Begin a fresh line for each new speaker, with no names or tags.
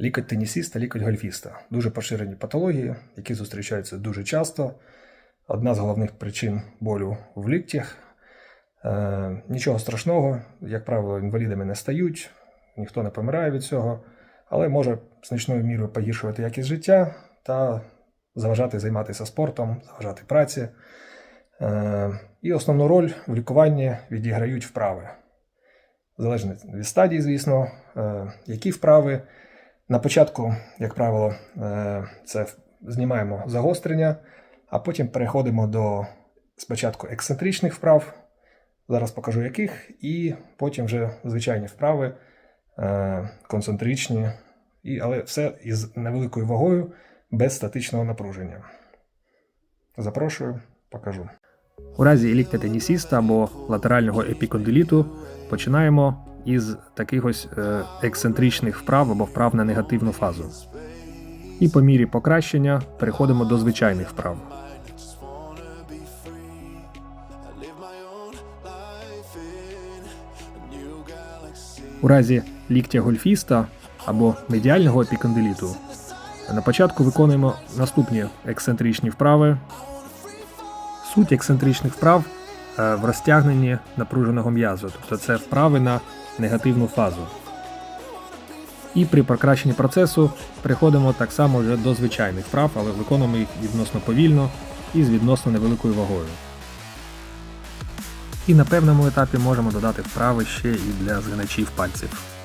Лікоть тенісіста, лікоть гольфіста. Дуже поширені патології, які зустрічаються дуже часто. Одна з головних причин болю в ліктях. Е, нічого страшного, як правило, інвалідами не стають, ніхто не помирає від цього, але може значною мірою погіршувати якість життя та заважати займатися спортом, заважати праці. Е, і основну роль в лікуванні відіграють вправи. Залежно від стадії, звісно, е, які вправи. На початку, як правило, е, це знімаємо загострення, а потім переходимо до спочатку ексцентричних вправ, зараз покажу яких, і потім вже звичайні вправи, е, концентричні, але все із невеликою вагою, без статичного напруження. Запрошую, покажу.
У разі ліктя або латерального епікондиліту починаємо із таких ось е, ексцентричних вправ або вправ на негативну фазу. І по мірі покращення переходимо до звичайних вправ. У разі ліктя гольфіста або медіального епікондиліту на початку виконуємо наступні ексцентричні вправи Суть ексцентричних вправ е, в розтягненні напруженого м'язу, тобто це вправи на негативну фазу. І при покращенні процесу приходимо так само вже до звичайних вправ, але виконуємо їх відносно повільно і з відносно невеликою вагою. І на певному етапі можемо додати вправи ще і для згиначів пальців.